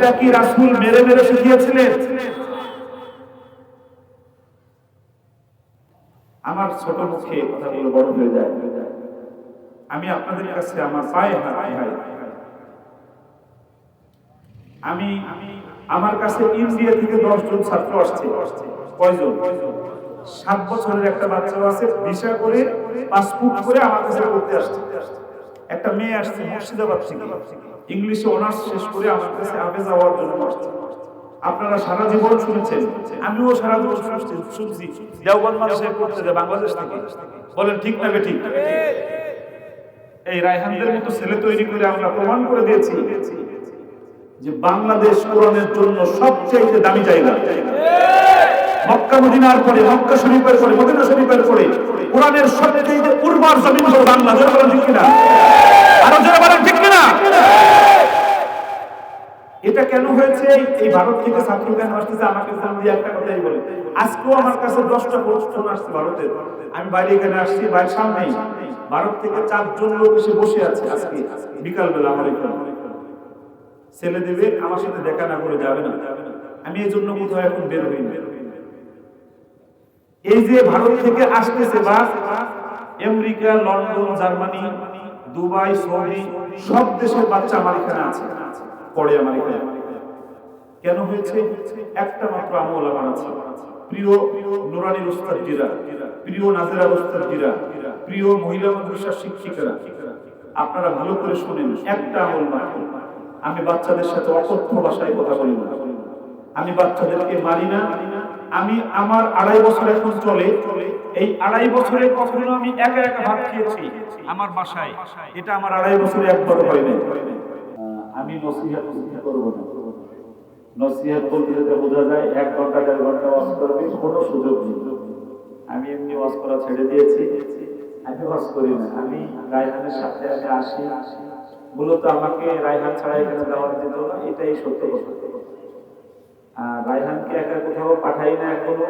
এটা কি রাসূল মেরে মেরে শিখিয়েছিলেন? আমার ছোট মুখে কথাগুলো বড় হয়ে যায়। আমি আপনাদের কাছে আমার পায়ে হাত ভাই আমি, আমার কাছে ইন্ডিয়া থেকে দশ জন ছাত্র আসছে। কয়জন? সাত বছরের একটা বাচ্চা আছে, ভিসা করে, পাসপোর্ট করে আমার কাছে পড়তে আসছে। একটা মেয়ে আসছে মুর্শিদাবাদ থেকে। ইংলিশে অনার্স শেষ করে আমার কাছে আবে যাওয়ার জন্য আপনারা সারা জীবন শুনেছেন, আমিও সারা জীবন শুনছি শুনছি। দেওবন্দ মানুষে পড়তে যায় বাংলাদেশ থেকে। বলেন, ঠিক না বেঠিক? এই রায়হানদের মতো ছেলে তৈরি করে আমরা প্রমাণ করে দিয়েছি যে বাংলাদেশ কোরআনের জন্য সবচেয়ে দামি জায়গা। মক্কা মদিনার পরে, মক্কা শরীফের পরে, মদিনা শরীফের পরে কোরআনের সবচেয়ে উর্বর জমিন হলো বাংলাদেশ বলেন, ঠিক কিনা? আরও জোরে বলেন, ঠিক কিনা? এটা কেন হয়েছে? এই ভারত থেকে ছাত্র কেন আসতেছে? আমাকে দিয়ে একটা কথাই বলে। আজকেও আমার কাছে দশটা ফোন আসছে ভারতের আমি বাইরে এখানে আসছি বাইরের সামনেই। ভারত থেকে চারজন লোক এসে বসে আছে আজকে, বিকালবেলা আমার এখানে। ছেলে দেবে, আমার সাথে দেখা না করে যাবে না। আমি এই জন্য কোথাও এখন বের হই না। এই যে ভারত থেকে আসতেছে বাস America, London, Germany, Dubai, Saudi, সব দেশের বাচ্চা আমার এখানে আছে। পড়ে আমার এখানে। কেন হয়েছে? একটা মাত্র আমল আমার আছে। প্রিয় নুরানির প্রিয় প্রিয় মহিলা মাদ্রাসার শিক্ষিকারা, আপনারা ভালো করে শুনেন, একটা আমল মাত্র। আমি বাচ্চাদের সাথে অকথ্য ভাষায় কথা বলি না। আমি বাচ্চাদেরকে মারি না। আমি আমার আড়াই বছর এখন চলে। এই আড়াই বছরে কখনো আমি একা একা ভাত খেয়েছি। আমার বাসায়। এটা আমার আড়াই বছরে একবার হয় নাই। আমি নসিহত করব না। নসিহত বলতে বোঝা যায়, এক ঘণ্টা, দেড় ঘণ্টা ওয়াজ করবে কোনো সুযোগ নেই। আমি এমনি ওয়াজ করা ছেড়ে দিয়েছি। আমি ওয়াজ করি না। আমি রায়হানের সাথে আমি আসি। মূলত আমাকে রায়হান ছাড়া এখানে দেওয়া যেত না, এটাই সত্য কথা। আর রায়হানকে একা কোথাও পাঠাই না এখনও।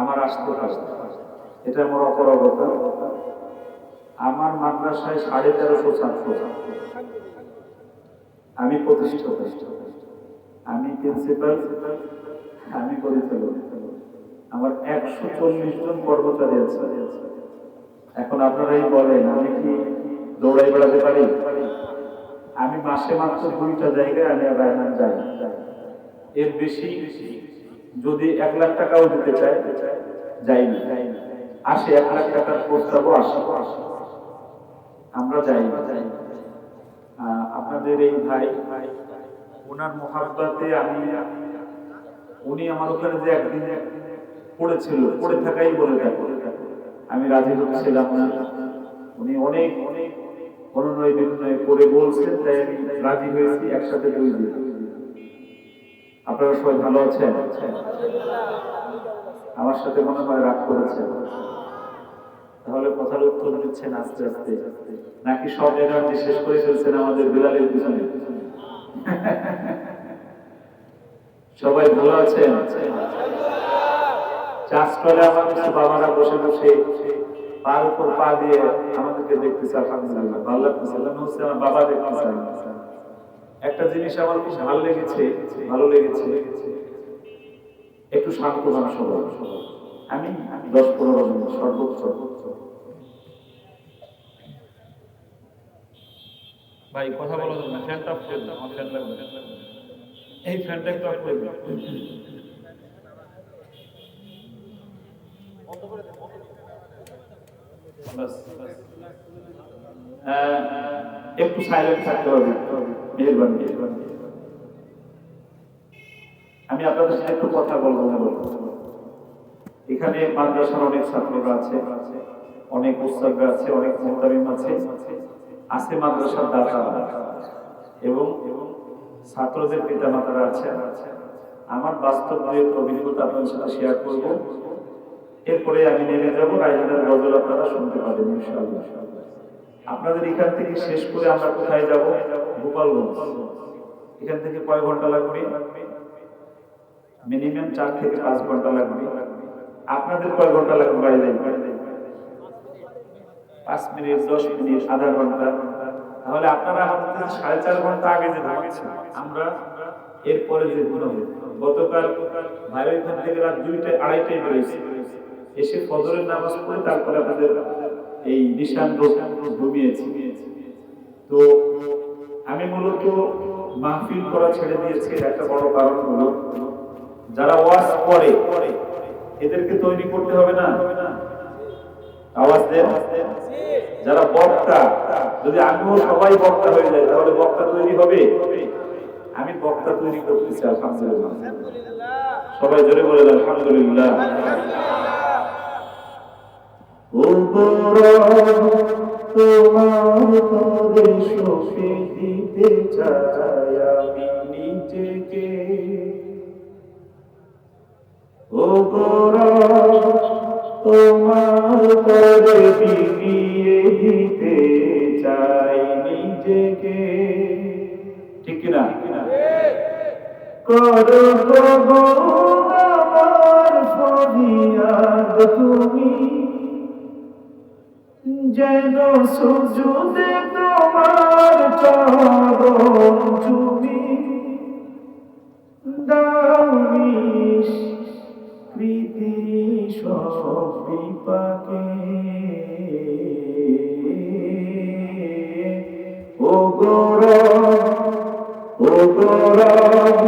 আমার আসতে আসতে এটা আমার অপরগতা আমার মাদ্রাসায় সাড়ে তেরোশো ছাত্র। আমি প্রতিষ্ঠাতা। আমি প্রিন্সিপাল আমি পরিচালক। আমার একশো চল্লিশ জন কর্মচারী আছে। এখন আপনারাই বলেন আমি কি দৌড়াই বেড়াতে পারি? আমি মাসে মাত্র দুইটা জায়গায় আমি আর রায়হান যাই। এর বেশি যদি এক লাখ টাকাও দিতে চাই যাই না আসে এক লাখ টাকার প্রস্তাবও আসে। আমরা যাই না আহ, আপনাদের এই ভাই, ওনার মহাব্বাতে আমি, উনি আমার ওখানে যে একদিন পড়েছিল, পড়ে থাকাই বলে দেখো আমি রাজি হচ্ছিলাম না। উনি অনেক অনেক অনুনয় বিনয় করে বলছেন, তাই আমি রাজি হয়েছি, একসাথে দুই দিন আপনারা সবাই ভালো আছেন? আমার সাথে মনে হয় রাগ করেছেন। তাহলে কথার উত্তর দিচ্ছেন আস্তে আস্তে। নাকি সব এনার্জি শেষ করে ফেলছেন আমাদের বিলালের পিছনে? সবাই ভালো আছেন? চাষ করে আমার কিছু বাবারা বসে বসে পার উপর পা দিয়ে আমাদেরকে দেখতেছে, আলহামদুলিল্লাহ। ভালো লাগতেছে হচ্ছে আমার বাবা দেখতেছে। একটা জিনিস আমার খুব ভালো লেগেছে ভালো লেগেছে। একটু শান্ত হন সবাই। আমি দশ পনেরো মিনিট সর্বোচ্চ। ভাই কথা বলা যাবে না ফ্যানটা অফ করে দাও ফ্যান লাগবে। এই ফ্যানটা একটু অফ করে দাও। একটু সাইলেন্ট থাকতে হবে। মেহরবানি। আমি আপনাদের সাথে একটু কথা বলব বলব। এখানে মাদ্রাসার অনেক ছাত্ররা আছে, অনেক উস্তাদরা আছে, অনেক মোহতামিম আছে আছে মাদ্রাসার দাতা এবং ছাত্রদের পিতা মাতারা আছে। আমার বাস্তব দুই অভিজ্ঞতা আপনাদের সাথে শেয়ার করব। এরপরে আমি নেমে যাব রায়হানের গজল আপনারা শুনতে পারেন আপনাদের এখান থেকে শেষ করে আমরা কোথায় যাব? গোপালগঞ্জ। এখান থেকে কয় ঘণ্টা লাগবে? মিনিমাম চার থেকে পাঁচ ঘণ্টা লাগবে। আপনাদের কয় ঘণ্টা লাগবে বাড়ি যাই পাঁচ মিনিট, দশ মিনিট, আধা ঘণ্টা। তাহলে আপনারা সাড়ে চার ঘণ্টা আগে যে ঘুমাচ্ছেন, আমরা এরপরে যে হবে গতকাল ভাইয়ের এখান থেকে রাত দুইটায়, আড়াইটায় বেরোয়েছে। এসে ফজরের নামাজ পড়ে তারপরে আমাদের এই নিশান রোগ ঘুমিয়েছি। তো আমি মূলত মাহফিল করা ছেড়ে দিয়েছি একটা বড় কারণ হলো, যারা ওয়াজ করে এদেরকে তৈরি করতে হবে না। আওয়াজ দেন। যারা বক্তা, যদি আমিও সবাই বক্তা হয়ে যায় তাহলে বক্তা তৈরি হবে। আমি বক্তা তৈরি করতেছি, আলহামদুলিল্লাহ। সবাই জোরে বলেন আলহামদুলিল্লাহ। তোমার দিতে চাই ও তোমার পরে বিলিয়ে দিতে চাই নিজেকে ঠিক কিনা করো আমার ফরিয়াদ তুমি যেন সুজুদে তোমার চরণ চুমি বিপাকে ও গৌরব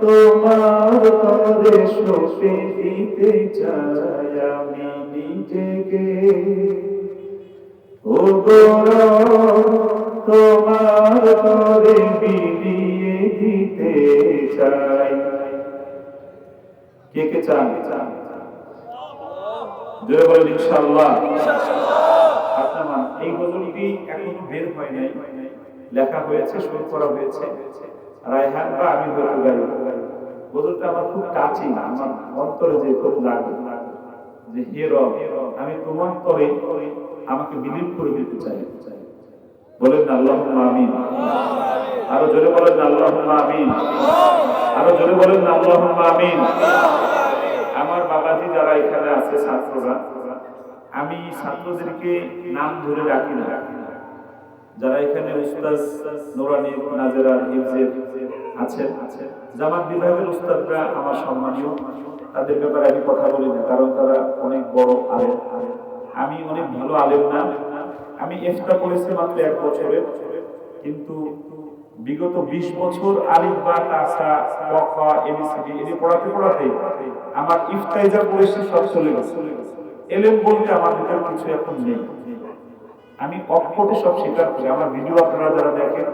তোমার তরে সপে দিতে চাই আমি নিজেকে। ও গৌরব তোমার তরে বিলিয়ে দিতে চাই। কে কে চান জোরে বলেন ইনশাআল্লাহ। আপনার এই গজলটি এখনও বের হয় নাই। লেখা হয়েছে, সুর করা হয়েছে। রায়হান বা আমি হয়তো গজলটা আমার খুব টাচিং আমার অন্তরে যে খুব লাগে। যে, হে রব, আমি তোমার তরে আমাকে বিলীন করে দিতে চাই। বলেন আল্লাহ আমিন। আরও জোরে বলেন আল্লাহ আমিন। আরও জোরে বলেন আল্লাহ আমিন। আমার বাবাজি যারা এখানে আছে, ছাত্ররা, আমি ছাত্রদেরকে নাম ধরে ডাকি না। যারা এখানে উস্তাদ নোরানি নাজেরা হিফজের আছেন, জামাত বিভাগের উস্তাদরা আমার সম্মানীয়। তাদের ব্যাপারে আমি কথা বলি না, কারণ তারা অনেক বড় আলেম। আমি অনেক ভালো আলেম না। আমি এফটা পড়েছি মাত্র এক বছরের কিন্তু বিগত ২০ বছর আলিফ বা তাসা ওয়াফা, এবিসিডি এটি পড়াতে পড়াতে আমার ইফতাইজা পড়েছি সব চলে গেছে। এলেম বলতে আমার ভিতরে কিছু এখন নেই। আমি অক্ষতে সব স্বীকার করি। আমার ভিডিও আপনারা যারা দেখেন,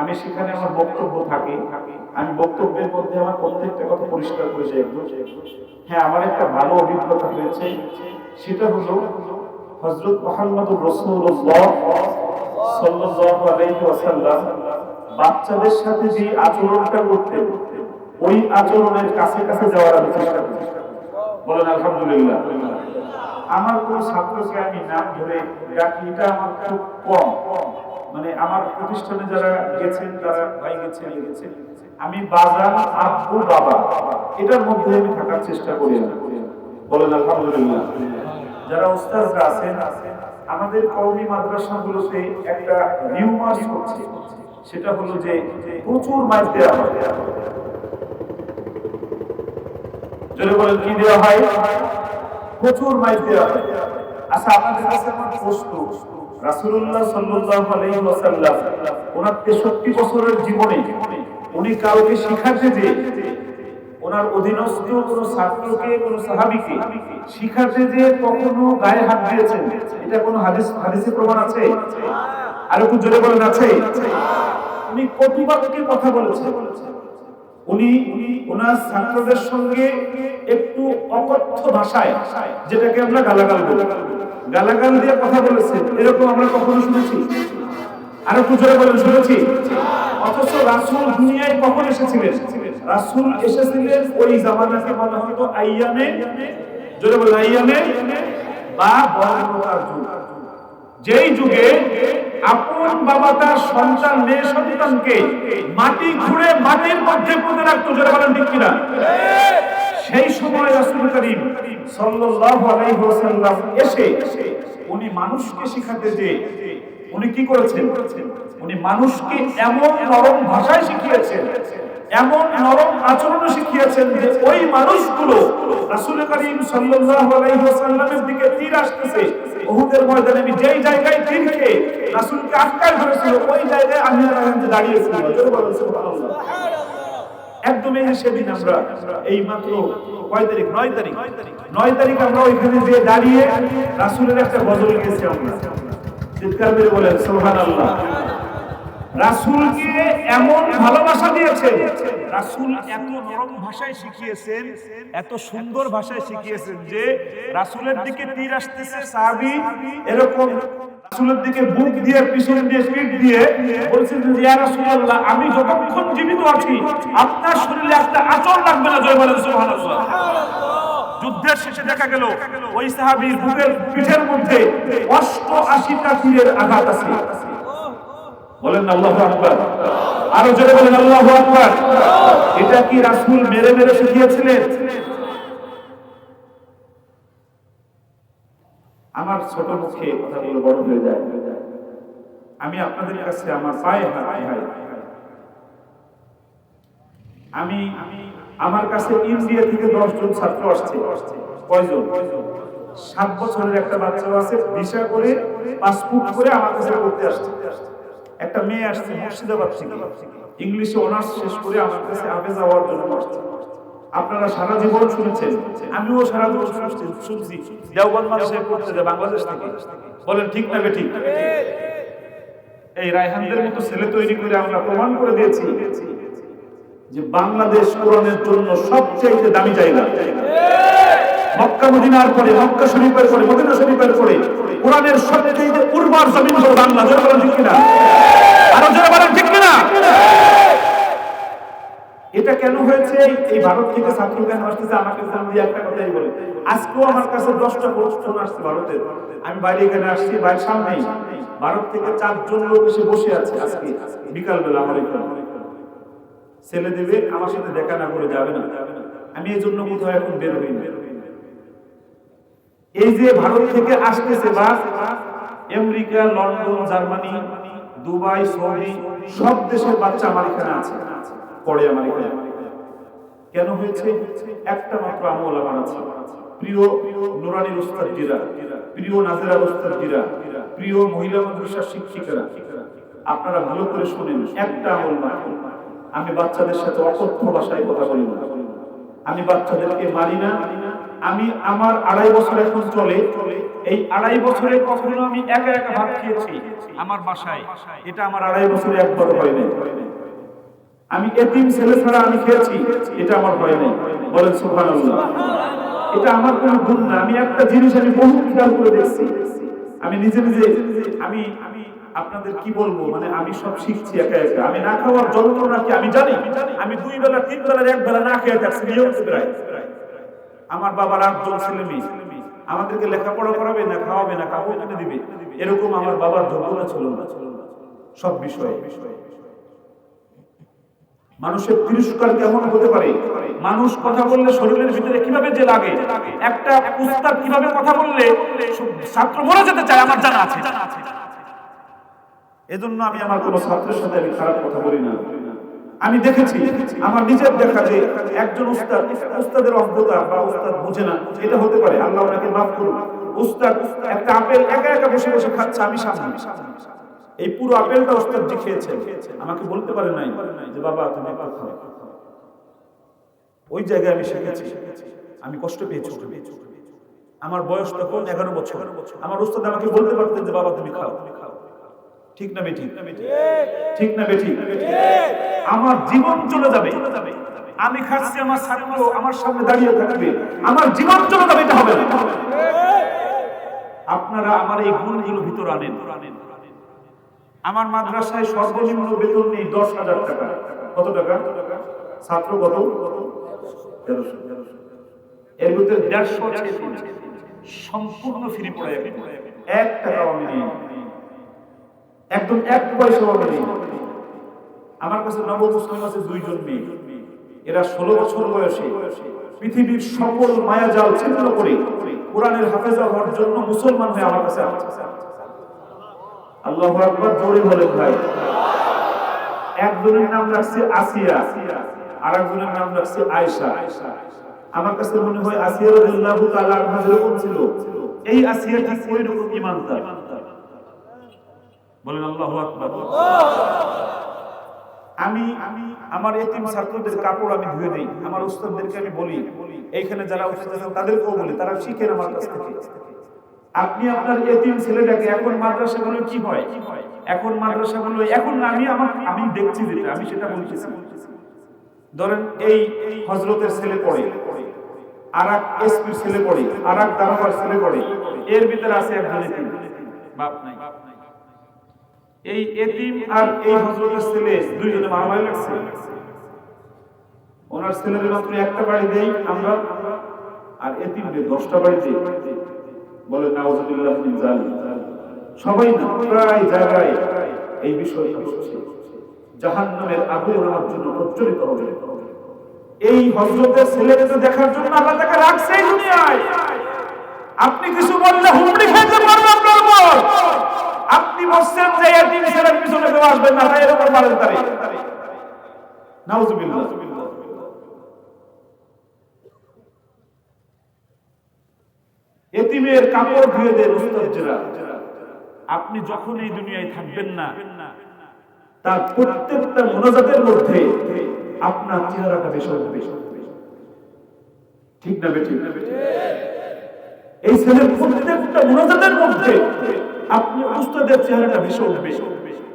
আমি সেখানে আমার বক্তব্য থাকে। আমি বক্তব্যের মধ্যে আমার প্রত্যেকটা কথা পরিষ্কার করে যাই হ্যাঁ আমার একটা ভালো অভিজ্ঞতা হয়েছে। সেটা হলো হজরত মোহাম্মদ রসুল্লাহ সাল্লাল্লাহু আলাইহি ওয়াসাল্লাম বাচ্চাদের সাথে যে আচরণটা করতে ওই আচরণের কাছে কাছে যাওয়ার আমি চেষ্টা করি বলেন, আলহামদুলিল্লাহ। আমার কোন ছাত্রকে আমি নাম ধরে ডাকি, এটা আমার খুব কম। মানে আমার প্রতিষ্ঠানে যারা গেছেন, তারা ভাই গেছে আমি আমি বাজার আব্বু বাবা, এটার মধ্যে আমি থাকার চেষ্টা করি না। বলেন, আলহামদুলিল্লাহ। যারা উস্তাদরা আছেন, আমাদের কওমি মাদ্রাসাগুলোতে একটা রিউমার্স হচ্ছে। সেটা হলো যে প্রচুর মাইক দেওয়া হয়। যদি বলেন, কি দেওয়া হয়? প্রচুর মাইক দেওয়া হয়। আচ্ছা আপনাদের কাছে আমার প্রশ্ন। সাল্লাল্লাহু আলাইহি ওয়াসাল্লাম ওনার 63 বছরের জীবনে উনি কাউকে শিখাতে যে ওনার অধীনস্থ কোন ছাত্রকে, কোন সাহাবীকে শিখাতে যে কখনো গায়ে হাত দিয়েছেন। এটা কোন হাদিস হাদিসে প্রমাণ আছে? আর একটু জোরে বলেন, আছে? উনি কতিবাক্যে কথা বলেছেন উনি ওনার ছাত্রদের সঙ্গে একটু অকথ্য ভাষায়, যেটাকে আমরা গালাগাল বলি। গালাগাল দিয়ে কথা বলেছেন, এরকম আমরা কখনো শুনেছি? আর একটু জোরে বলেন, শুনেছি? অথচ রাসুল দুনিয়ায় কখন এসেছিলেন? রাসূল এসেছিলেন ওই জামানাকে বলা হতো আইয়ামে। জোরে বলেন, আইয়ামে বা বর্ণতার যুগ। যেই যুগে আপন বাবা তার সন্তান, মেয়ে সন্তানকে মাটি খুঁড়ে মাটির মধ্যে পুঁতে রাখতো যারা বলেন ঠিক কিনা? সেই সময় রাসূল করিম সাল্লাল্লাহু আলাইহি ওয়াসাল্লাম এসে উনি মানুষকে শিখাতে যে উনি কি করেছেন? উনি মানুষকে এমন নরম ভাষায় শিখিয়েছেন এমন নরম আচরণ শিখিয়েছেন যে ওই মানুষগুলো রাসূল করিম সাল্লাল্লাহু আলাইহি ওয়াসাল্লামের দিকে তীর আসতেছে। উহুদের ময়দানে আমি যেই জায়গায় তীর খেয়ে রাসূলকে আটকায় ধরেছিল, ওই জায়গায় আমি দাঁড়িয়েছিলাম জোরে বলেন, সুবহানাল্লাহ। একদম এই সেদিন আমরা এই মাত্র কয় তারিখ? নয় তারিখ। নয় তারিখ আমরা ওইখানে যে দাঁড়িয়ে রাসূলের একটা গজল গেছি আমরা। চিৎকার করে বলেন, সুবহানাল্লাহ। রাসূলকে এমন ভালোবাসা দিয়েছে। রাসূল এত নরম ভাষায় শিখিয়েছেন, এত সুন্দর ভাষায় শিখিয়েছেন যে রাসূলের দিকে তীর আসতেছে, সাহাবী এরকম রাসূলের দিকে বুক দিয়ে, পিছন দিয়ে, পিঠ দিয়ে বলছেন যে, ইয়া রাসূলুল্লাহ, আমি যতক্ষণ জীবিত আছি, আপনার শরীরে একটা আচর লাগবে না, জয় বলেন সুবহানাল্লাহ। যুদ্ধের শেষে দেখা গেল, ওই সাহাবীর বুকের পিঠের মধ্যে অষ্ট আশিটা তীরের আঘাত আছে। আরও জোরে বলেন আল্লাহু এটা কি রাসূল মেরে মেরে শিখিয়েছিলেন? আমার ছোট মুখে কথাগুলো বড় হয়ে যায়। আমি আপনাদের কাছে আমার পায়ে হাত আমি, আমার কাছে ইন্ডিয়া থেকে দশ জন ছাত্র আসছে। কয়জন? সাত বছরের একটা বাচ্চা আছে, ভিসা করে, পাসপোর্ট করে আমার কাছে পড়তে আসছে। একটা মেয়ে আসছে, মুর্শিদাবাদ থেকে। ইংলিশে অনার্স শেষ করে আমার কাছে আবেজ হওয়ার জন্য আসছে আপনারা সারা জীবন শুনেছেন, আমিও সারা জীবন শুনছি শুনছি। দেওবন্দ মানুষের পড়তে যায় বাংলাদেশ থেকে। বলেন, ঠিক না বেঠিক? এই রায়হানদের মতো ছেলে তৈরি করে আমরা প্রমাণ করে দিয়েছি যে বাংলাদেশ কোরআনের জন্য সবচেয়ে দামি জায়গা। মক্কা মদিনার পরে, মক্কা শরীফের পরে, মদিনা শরীফের পরে কোরআনের সবচেয়ে উর্বর জমিন হলো বাংলা। জোরে বলেন ঠিক কিনা? আরও জোরে বলেন ঠিক কিনা? এটা কেন হয়েছে? এই ভারত থেকে ছাত্র কেন আসতেছে? আমাকে ফোন দিয়ে একটা কথাই বলে। আজকেও আমার কাছে দশটা ফোন আসছে ভারতের। আমি বাইরে এখানে আসছি, বাইরের সামনেই ভারত থেকে চারজন লোক এসে বসে আছে আজকে, বিকালবেলা আমার এখানে। ছেলে দেবে, আমার সাথে দেখা না করে যাবে না। আমি এই জন্য কোথাও এখন বের হই না এই যে ভারত থেকে আসতেছে বাস, America, London, Germany, Dubai, Saudi, সব দেশের বাচ্চা আমার এখানে আছে, পড়ে আমার এখানে। কেন হয়েছে? একটা মাত্র আমল আমার আছে। প্রিয় জিরা প্রিয় জিরা প্রিয় মহিলা শিক্ষিকারা, আপনারা ভালো করে শুনেন, একটা আমল আমি বাচ্চাদের সাথে অকথ্য ভাষায় কথা বলি না। আমি বাচ্চাদেরকে মারি না আমি আমার আড়াই বছর এখন চলে। এই আড়াই বছরে কখনো আমি একা একা ভাত খেয়েছি আমার বাসায়। এটা আমার আড়াই বছরে একবার হয় নাই। আমি এতিম ছেলে ছাড়া আমি খেয়েছি, এটা আমার হয় নাই। বলেন সুবহানাল্লাহ। এটা আমার কোনো গুণ না। আমি একটা জিনিস আমি বহু খেয়াল করে দেখছি। আমি নিজে নিজে, আমি আমি আপনাদের কি বলব? মানে আমি সব শিখছি একা একা। আমি না খাওয়ার যন্ত্রণা কি আমি জানি? আমি দুই বেলা, তিন বেলার এক বেলা না খেয়ে থাকছি নিয়ম প্রায়। আমার বাবার আটজন ছেলে মেয়ে। আমাদেরকে লেখাপড়া করাবে না খাওয়াবে না, কাপড় কিনে দিবে? এরকম আমার বাবার যোগ্যতা ছিল না। সব বিষয়ে। মানুষের তিরস্কার কেমন হতে পারে? মানুষ কথা বললে শরীরের ভিতরে কীভাবে যে লাগে? একটা উস্তাদ কীভাবে কথা বললে ছাত্র মরে যেতে চায় আমার জানা আছে। এজন্য আমি আমার কোনো ছাত্রের সাথে আমি খারাপ কথা বলি না। আমি দেখেছি, আমার নিজের দেখা যে একজন উস্তাদ, উস্তাদের অজ্ঞতা বা উস্তাদ বুঝে না, এটা হতে পারে। আল্লাহ ওনাকে মাফ করুন। উস্তাদ একটা আপেল একা একা বসে বসে খাচ্ছে, আমি সামনে। এই পুরো আপেলটা উস্তাদ জি খেয়েছে, আমাকে বলতে পারে নাই যে, বাবা, তুমি একটু খাও। ওই জায়গায় আমি শিখেছি, আমি কষ্ট পেয়েছি আমার বয়স তখন এগারো বছর। আমার উস্তাদ আমাকে বলতে পারতেন যে, বাবা তুমি খাও তুমি খাও। ঠিক না বেঠিক? ঠিক না বেঠিক। আমার জীবন চলে যাবে। আমি খাচ্ছি আমার ছাত্র আমার সামনে দাঁড়িয়ে থাকবে। আমার জীবন চলে যাবে এটা হবে আপনারা আমার এই গুণগুলো ভিতর আনেন। আমার মাদ্রাসায় সর্বনিম্ন বেতন নেই দশ হাজার টাকা। কত টাকা? ছাত্র কত? এর ভিতরে দেড়শো সম্পূর্ণ ফ্রি পড়ে এক টাকাও আমি নেই। একদম এক পয়সাও আমার কাছে নব মুসলিম আছে দুইজন মেয়ে। এরা ষোলো বছর বয়সে পৃথিবীর সকল মায়াজাল ছিন্ন করে কোরআনের হাফেজা হওয়ার জন্য মুসলমান হয়ে আমার কাছে আল্লাহ আকবার জোরে বলেন ভাই। একজনের নাম রাখছে আসিয়া আর একজনের নাম রাখছে আয়েশা। আমার কাছে মনে হয় আসিয়া রাদিয়াল্লাহু তাআলা আনহা যেরকম ছিল, এই আসিয়া ঠিক ওই রকম ইমানদার বলেন আল্লাহু আমি আমি, আমার এতিম ছাত্রদের কাপড় আমি ধুয়ে আমার উস্তাদদেরকে আমি বলি, এইখানে যারা উস্তাদ আছেন তাদেরকেও বলি, তারা শিখেন আমার কাছ থেকে। আপনি আপনার এতিম ছেলেটাকে এখন মাদ্রাসাগুলো কি হয়? এখন মাদ্রাসাগুলো এখন আমি আমার, আমি দেখছি যেটা, আমি সেটা বলতেছি। ধরেন এই হজরতের ছেলে পড়ে আর এক এসপির ছেলে পড়ে আর এক দারোগার ছেলে পড়ে, এর ভিতরে আছে একজন বাপ নাই। এই এতিম আর এই হজরতের ছেলে, দুইজনে মারামারি লাগছে। ওনার ছেলেদের মাত্র একটা বাড়ি দেই আমরা, আর এতিমদের দশটা বাড়ি দেই। বলে, নাউজুবিল্লাহ জালিম সবাই না, প্রায় জায়গায় এই বিষয়টা হচ্ছে জাহান্নামের আগুন আমার জন্য প্রজ্বলিত হবে। এই হযরতের ছেলেকে তো দেখার জন্য আল্লাহ তাকে রাখছে দুনিয়ায়। আপনি কিছু বললে হুমড়ি খেতে পারবে আপনার আপনি বলছেন যে এতিম ছেলের পিছনে কেউ আসবেন না তাই এরকম মারেন তারে। এতিমের কাপড় ধুয়ে দেন উস্তাদরা আপনি যখন এই দুনিয়ায় থাকবেন না, তার প্রত্যেকটা মোনাজাতের মধ্যে আপনার চেহারাটা বেশ হবে। ঠিক না, বেঠিক? এই ছেলের প্রত্যেকটা মোনাজাতের মধ্যে আপনি উস্তাদের চেহারাটা বেশি। উঠবে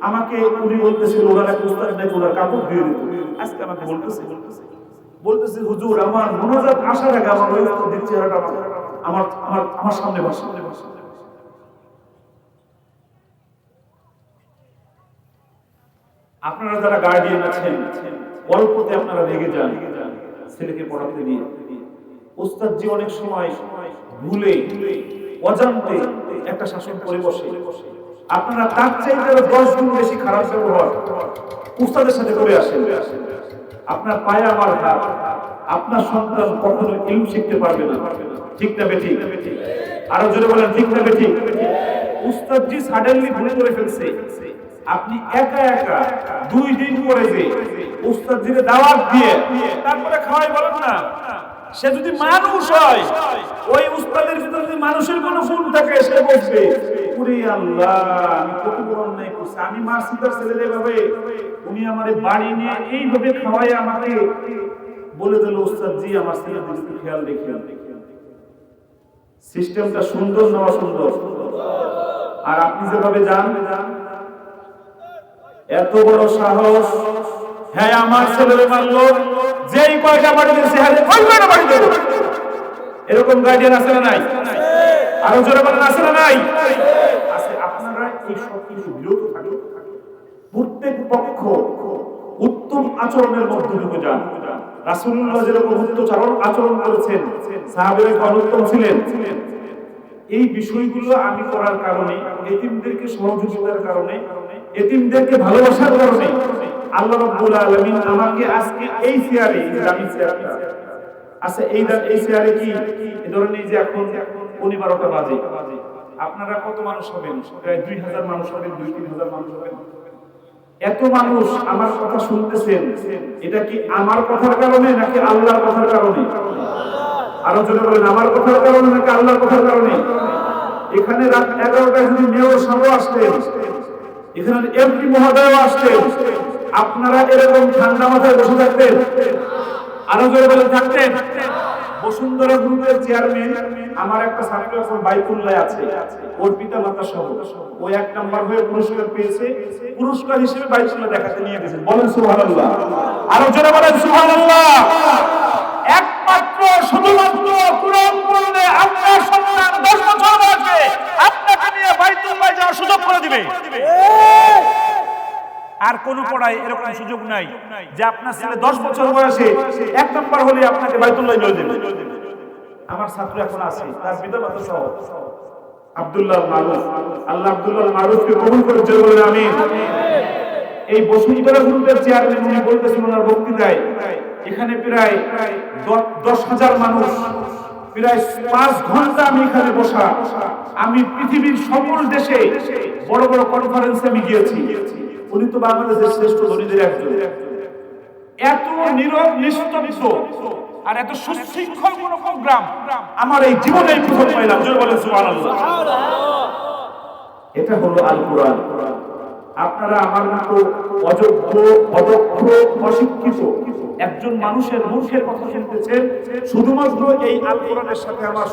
আমাকে উনি বলতেছিল, ওনার এক উস্তাদ নাকি ওনার কাপড় দিয়ে দিত। আজকে আমাকে বলতেছে বলতেছে, হুজুর, আমার মোনাজাত আসার আগে আমার ওই উস্তাদের চেহারাটা আমার আমার আমার সামনে বসে। আপনারা যারা গার্ডিয়ান আছেন, অল্পতে আপনারা রেগে যান, ছেলেকে পড়াতে দিয়ে। ওস্তাদ জি অনেক সময় ভুলে অজান্তে একটা শাসন করে বসে। আপনারা তার চাইতে দশ গুণ বেশি খারাপ ব্যবহার উস্তাদের সাথে করে আসেন। আপনার পায়ে আমার হাত, আপনার সন্তান কখনো ইলম শিখতে পারবে না। ঠিক না বেঠিক? আরও জোরে বলেন, ঠিক না বেঠিক? উস্তাদ জি সাডেনলি ভুলে করে ফেলছে। আপনি একা একা দুই দিন পরে যে উস্তাদ দাওয়াত দিয়ে তারপরে খাওয়াই বলেন না। সে যদি মানুষ হয়, ওই উস্তাদের ভিতরে যদি মানুষের কোন ফুল থাকে, সে বসবে ওরে আল্লাহ, আমি বড় অন্যায় করছি। আমি মা সিতার ছেলে ভাবে উনি আমারে বাড়ি নিয়ে এইভাবে খাওয়াই আমাকে। বলে দিল উস্তাদ জি, আমার ছেলের দিকে খেয়াল রেখে সিস্টেমটা সুন্দর না অসুন্দর? আর আপনি যেভাবে যান, এত বড় সাহস হ্যাঁ আমার যেই কয়টা বাড়ি দিয়েছে হ্যাঁ ওই কয়টা বাড়ি দেবো এরকম গার্ডিয়ান আছে না নাই? আরও জোরে বলেন, আছে না নাই? আছে, আপনারা এই সব কিছু বিরত প্রত্যেক পক্ষ উত্তম আচরণের মধ্যে ঢুকে যান। রাসূলুল্লাহ যেরকম উত্তম আচরণ আচরণ করেছেন, সাহাবেরা গণোত্তম ছিলেন? এই বিষয়গুলো আমি করার কারণে, এতিমদেরকে সহযোগিতার কারণে, এতিমদেরকে ভালোবাসার কারণে আল্লাহ রাব্বুল আলামিন আমাকে আজকে এই চেয়ারে দামি চেয়ারটা আচ্ছা এই এই চেয়ারে কি? যে এখন বারোটা বাজে। আপনারা কত মানুষ হবেন? প্রায় দুই হাজার মানুষ হবেন, দুই, তিন হাজার মানুষ হবেন। এত মানুষ আমার কথা শুনতেছেন, এটা কি আমার কথার কারণে নাকি আল্লাহর কথার কারণে? আরও জোরে বলেন, আমার কথার কারণে নাকি আল্লাহর কথার কারণে? এখানে রাত এগারোটায় যদি মেয়র সাহেব আসতেন, এখানে এমপি মহোদয় আসতেন আপনারা এরকম ঠান্ডা মাথায় বসে থাকতেন? আরও জোরে বলেন, থাকতেন? বসুন্ধরা গ্রুপের চেয়ারম্যান আমার একটা ছাত্র এখন বাইকুল্লায় আছে। ওর পিতা মাতা সহ। ও এক নাম্বার হয়ে পুরস্কার পেয়েছে। পুরস্কার হিসেবে বাইকুল্লাহ দেখাতে নিয়ে গেছে বলেন সুবহানাল্লাহ। আরও জোরে বলেন সুবহানাল্লাহ। একমাত্র, শুধুমাত্র কোরআন পড়লে আপনার সন্তান দশ বছর বয়সে আপনাকে নিয়ে বাইতুল্লাহ যাওয়ার সুযোগ করে দিবে। আর কোন পড়ায় এরকম সুযোগ নাই যে আপনার ছেলে দশ বছর বয়সে এক নম্বর হলে আপনাকে বাইতুল্লাহ দেবে আমার ছাত্র এখন আছে, তার পিতা মাতা সহ। আব্দুল্লাহ মারুফ, আল্লাহ আব্দুল্লাহ মারুফকে কবুল করে জয় আমিন। এই বসুন্ধরা গ্রুপের চেয়ারম্যান উনি বলতেছেন, ওনার বক্তৃতায়, এখানে প্রায় দশ হাজার মানুষ, প্রায় পাঁচ ঘণ্টা আমি এখানে বসা। আমি পৃথিবীর সকল দেশে বড় বড় কনফারেন্সে আমি গিয়েছি। উনি তো বাংলাদেশের শ্রেষ্ঠ ধনীদের একজন। এত নীরব, নিস্তব্ধ আর এত সুশৃঙ্খল কোন প্রোগ্রাম আমার এই জীবনে প্রথম পাইলাম। জোর বলেন, সুবহানাল্লাহ। এটা হলো আল কোরআন আপনারা আমার মতো অযোগ্য, অদক্ষ, অশিক্ষিত একজন মানুষের মুখের কথা শুনতেছেন শুধুমাত্র এই আল কোরআনের সাথে আমার